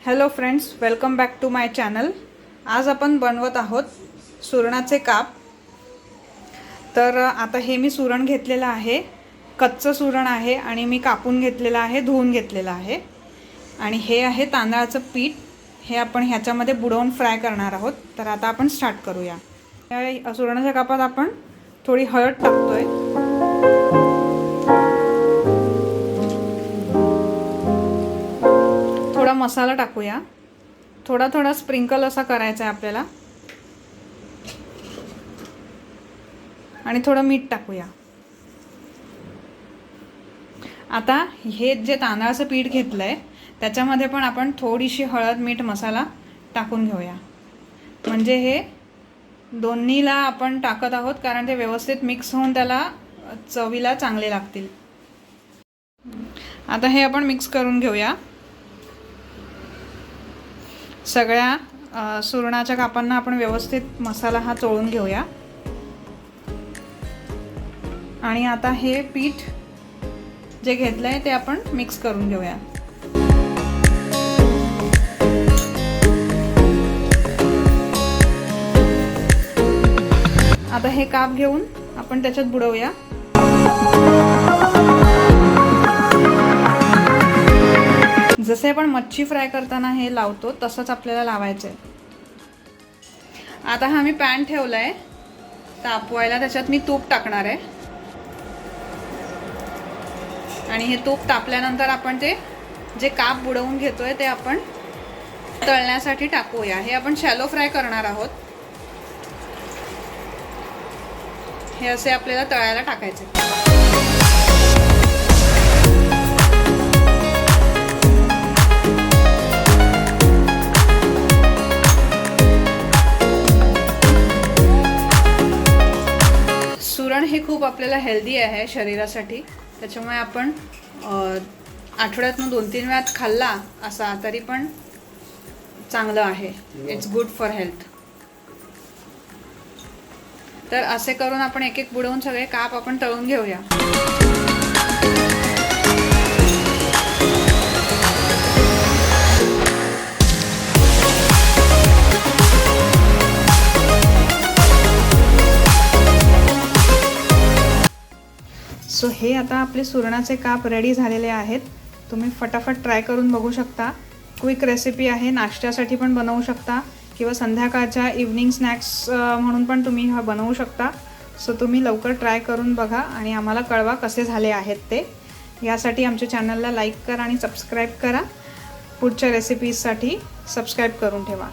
Hello friends welcome back to my channel आज आपण बनवत आहोत सुरणाचे काप. तर आता हे मी सुरण घेतलेलं आहे. कच्चं सुरण आहे आणि मी कापून घेतलेलं आहे धुवून घेतलेलं आहे. आणि हे आहे तांदळाचं पीठ. हे आपण ह्याच्यामध्ये बुडवून फ्राय करणार आहोत. तर आता आपण स्टार्ट करूया. सुरणाच्या कापात आपण थोडी हळद टाकतोय. थोडा मसाला टाकूया. थोडा थोडा स्प्रिंकल असा करायचा आहे आपल्याला. आणि थोडं मीठ टाकूया. आता हे जे तांदळाचं पीठ घेतलं आहे त्याच्यामध्ये पण आपण थोडीशी हळद मीठ मसाला टाकून घेऊया. म्हणजे हे दोन्हीला आपण टाकत आहोत कारण ते व्यवस्थित मिक्स होऊन त्याला चवीला चांगले लागतील. आता हे आपण मिक्स करून घेऊया. सगळ्या सुरणाच्या कापांना आपण व्यवस्थित मसाला हा चोळून घेऊया. आणि आता हे पीठ जे घेतलं आहे ते आपण मिक्स करून घेऊया. आता हे काप घेऊन आपण त्याच्यात बुडवूया. जसे आपण मच्छी फ्राय करताना हे लावतो तसंच आपल्याला लावायचं आहे आता हा मी पॅन ठेवला आहे तापवायला त्याच्यात मी तूप टाकणार आहे. आणि हे तूप तापल्यानंतर आपण ते जे काप बुडवून घेतोय ते आपण तळण्यासाठी टाकूया. हे आपण शॅलो फ्राय करणार आहोत. हे असे आपल्याला तळायला टाकायचे. हे खूप आपल्याला हेल्दी आहे शरीरासाठी. त्याच्यामुळे आपण आठवड्यातनं दोन तीन वेळात खाल्ला असा तरी पण चांगलं आहे. इट्स गुड फॉर हेल्थ तर असे करून आपण एक एक बुडवून सगळे काप आपण तळून घेऊया. सो हे आता आपले सुरणाचे काप रेडी झालेले आहेत. तुम्ही फटाफट ट्राय करून बघू शकता. क्विक रेसिपी आहे. नाश्त्यासाठी पण बनवू शकता किंवा संध्याकाळच्या इव्हनिंग स्नॅक्स म्हणून पण तुम्ही हा बनवू शकता. सो तुम्ही लवकर ट्राय करून बघा आणि आम्हाला कळवा कसे झाले आहेत ते. यासाठी आमच्या चॅनलला लाईक करा आणि सबस्क्राईब करा. पुढच्या रेसिपीजसाठी सबस्क्राईब करून ठेवा.